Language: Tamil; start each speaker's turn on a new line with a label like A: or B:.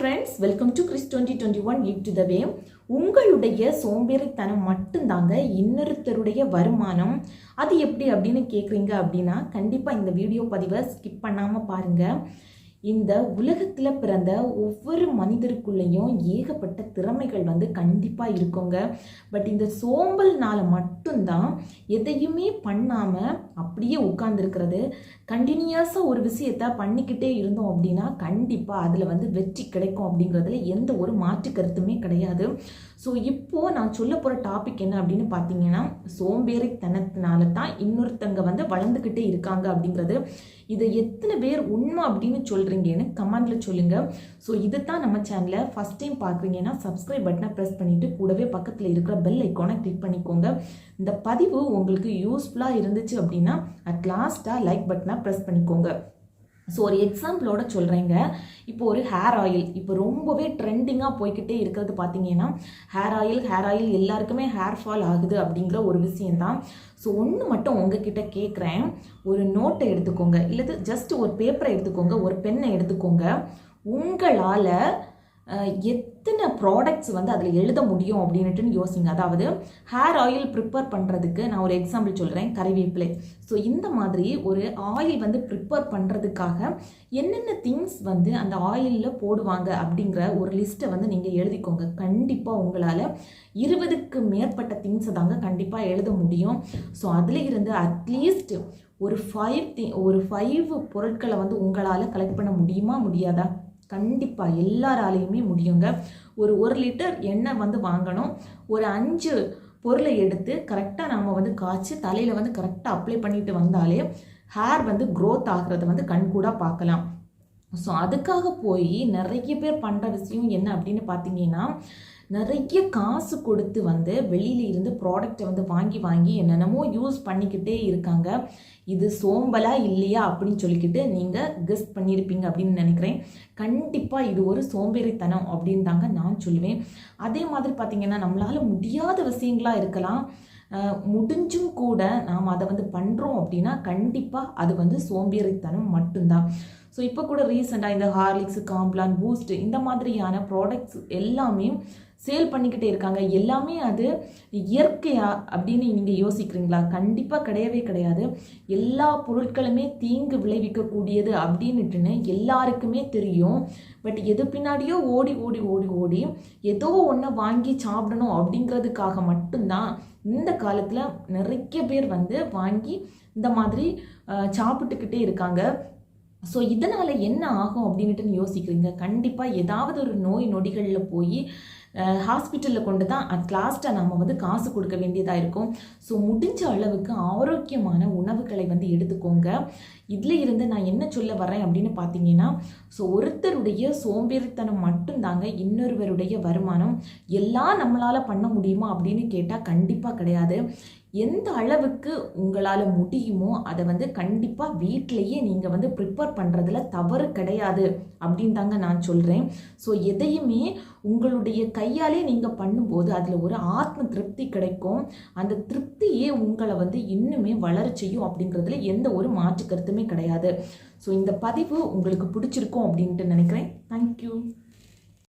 A: Friends welcome to Chris twenty twenty one it to the way உங்களுடைய சோம்பேறித்தனம் மட்டும்தாங்க இன்னொருத்தருடைய வருமானம். அது எப்படி அப்படின்னு கேட்குறீங்க அப்படின்னா கண்டிப்பாக இந்த வீடியோ பதிவை ஸ்கிப் பண்ணாமல் பாருங்கள் இந்த உலகத்தில் பிறந்த ஒவ்வொரு மனிதருக்குள்ளேயும் ஏகப்பட்ட திறமைகள் வந்து கண்டிப்பாக இருக்குங்க. பட் இந்த சோம்பல்னால மட்டும்தான் எதையுமே பண்ணாமல் அப்படியே உட்கார்ந்துருக்கிறது. கண்டினியூஸாக ஒரு விஷயத்த பண்ணிக்கிட்டே இருந்தோம் அப்படின்னா கண்டிப்பாக அதில் வந்து வெற்றி கிடைக்கும் அப்படிங்கிறதுல எந்த ஒரு மாற்று கருத்துமே கிடையாது. ஸோ இப்போது நான் சொல்ல போகிற டாபிக் என்ன அப்படின்னு பார்த்தீங்கன்னா சோம்பேறித்தனத்தினால தான் இன்னொருத்தங்க வந்து வளர்ந்துக்கிட்டே இருக்காங்க அப்படிங்கிறது. இதை எத்தனை பேர் உண்மை அப்படின்னு சொல்கிறீங்கன்னு கமெண்டில் சொல்லுங்கள் ஸோ இது தான் நம்ம சேனலை ஃபஸ்ட் டைம் பார்க்குறீங்கன்னா சப்ஸ்கிரைப் பட்டனை ப்ரெஸ் பண்ணிவிட்டு கூடவே பக்கத்தில் இருக்கிற பெல் ஐக்கானை கிளிக் பண்ணிக்கோங்க. இந்த பதிவு உங்களுக்கு யூஸ்ஃபுல்லாக இருந்துச்சு அப்படின்னா அட் லாஸ்ட்டாக லைக் பட்டனை ப்ரெஸ் பண்ணிக்கோங்க. ஸோ ஒரு எக்ஸாம்பிளோட சொல்கிறேங்க இப்போ ஒரு ஹேர் ஆயில் இப்போ ரொம்பவே ட்ரெண்டிங்காக போய்கிட்டே இருக்கிறது பார்த்தீங்கன்னா ஹேர் ஆயில் ஹேர் ஆயில் எல்லாருக்குமே ஹேர் ஃபால் ஆகுது அப்படிங்கிற ஒரு விஷயந்தான் ஸோ ஒன்று மட்டும் உங்ககிட்ட கேட்குறேன் ஒரு நோட்டை எடுத்துக்கோங்க. இல்லது ஜஸ்ட் ஒரு பேப்பரை எடுத்துக்கோங்க. ஒரு பெண்ணை எடுத்துக்கோங்க. உங்களால் எத்தனை ப்ராடக்ட்ஸ் வந்து அதில் எழுத முடியும் அப்படின்ட்டு யோசிங்க. அதாவது ஹேர் ஆயில் ப்ரிப்பேர் பண்ணுறதுக்கு நான் ஒரு எக்ஸாம்பிள் சொல்கிறேன் கறிவேப்பிலை. ஸோ இந்த மாதிரி ஒரு ஆயில் வந்து ப்ரிப்பேர் பண்ணுறதுக்காக என்னென்ன திங்ஸ் வந்து அந்த ஆயிலில் போடுவாங்க அப்படிங்கிற ஒரு லிஸ்ட்டை வந்து நீங்கள் எழுதிக்கோங்க. கண்டிப்பாக உங்களால் இருபதுக்கு மேற்பட்ட திங்ஸை தாங்க கண்டிப்பாக எழுத முடியும். ஸோ அதில் இருந்து அட்லீஸ்ட் ஒரு ஃபைவ் தி ஒரு ஃபைவ் பொருட்களை வந்து உங்களால் கலெக்ட் பண்ண முடியுமா முடியாதா? கண்டிப்பாக எல்லாராலையுமே முடியுங்க. ஒரு ஒரு லிட்டர் எண்ணெய் வந்து வாங்கணும். ஒரு அஞ்சு பொருளை எடுத்து கரெக்டாக நம்ம வந்து காய்ச்சி தலையில் வந்து கரெக்டாக அப்ளை பண்ணிட்டு வந்தாலே ஹேர் வந்து க்ரோத் ஆகிறத வந்து கண்கூடாக பார்க்கலாம். ஸோ அதுக்காக போய் நிறைய பேர் பண்ணுற விஷயம் என்ன அப்படின்னு பார்த்தீங்கன்னா நிறைய காசு கொடுத்து வந்து வெளியில இருந்து ப்ராடக்டை வந்து வாங்கி வாங்கி என்னென்னமோ யூஸ் பண்ணிக்கிட்டே இருக்காங்க. இது சோம்பலா இல்லையா அப்படின்னு சொல்லிக்கிட்டு நீங்கள் கெஸ்ட் பண்ணியிருப்பீங்க அப்படின்னு நினைக்கிறேன். கண்டிப்பாக இது ஒரு சோம்பேறித்தனம் அப்படின்னு தாங்க நான் சொல்லுவேன். அதே மாதிரி பார்த்தீங்கன்னா நம்மளால் முடியாத விஷயங்களாக இருக்கலாம். முடிஞ்சும் கூட நாம் அதை வந்து பண்ணுறோம் அப்படின்னா கண்டிப்பாக அது வந்து சோம்பேறித்தனம் மட்டும்தான். ஸோ இப்போ கூட ரீசெண்டாக இந்த ஹார்லிக்ஸ் காம்ப்ளான் பூஸ்ட் இந்த மாதிரியான ப்ராடக்ட்ஸ் எல்லாமே சேல் பண்ணிக்கிட்டே இருக்காங்க. எல்லாமே அது இயற்கையா அப்படின்னு நீங்கள் யோசிக்கிறீங்களா? கண்டிப்பாக கிடையவே கிடையாது. எல்லா பொருட்களுமே தீங்கு விளைவிக்கக்கூடியது அப்படின்னுட்டுன்னு எல்லாருக்குமே தெரியும். பட் எது பின்னாடியோ ஓடி ஓடி ஓடி ஓடி ஏதோ ஒன்றை வாங்கி சாப்பிடணும் அப்படிங்கிறதுக்காக மட்டும்தான் இந்த காலத்தில் நிறைய பேர் வந்து வாங்கி இந்த மாதிரி சாப்பிட்டுக்கிட்டே இருக்காங்க. ஸோ இதனால் என்ன ஆகும் அப்படின்ட்டு யோசிக்கிறீங்க. கண்டிப்பாக ஏதாவது ஒரு நோய் நொடிகளில் போய் ஹாஸ்பிட்டலில் கொண்டு தான் அட் லாஸ்ட்டாக நம்ம வந்து காசு கொடுக்க வேண்டியதாக இருக்கும். ஸோ முடிஞ்ச அளவுக்கு ஆரோக்கியமான உணவுகளை வந்து எடுத்துக்கோங்க. இதில் இருந்து நான் என்ன சொல்ல வரேன் அப்படின்னு பார்த்தீங்கன்னா ஸோ ஒருத்தருடைய சோம்பேறித்தனம் மட்டும்தாங்க இன்னொருவருடைய வருமானம். எல்லாம் நம்மளால் பண்ண முடியுமா அப்படின்னு கேட்டால் கண்டிப்பாக கிடையாது. எந்த அளவுக்கு உங்களால் முடியுமோ அதை வந்து கண்டிப்பாக வீட்டிலையே நீங்கள் வந்து ப்ரிப்பேர் பண்ணுறதுல தவறு கிடையாது அப்படின்னு தாங்க நான் சொல்கிறேன் ஸோ எதையுமே உங்களுடைய கையாலே நீங்கள் பண்ணும்போது அதில் ஒரு ஆத்ம திருப்தி கிடைக்கும். அந்த திருப்தியே உங்களை வந்து இன்னுமே வளர செய்யும் அப்படிங்கிறதுல எந்த ஒரு மாற்று கருத்துமே கிடையாது. ஸோ இந்த பதிவு உங்களுக்கு பிடிச்சிருக்கும் அப்படின்ட்டு நினைக்கிறேன். தேங்க்யூ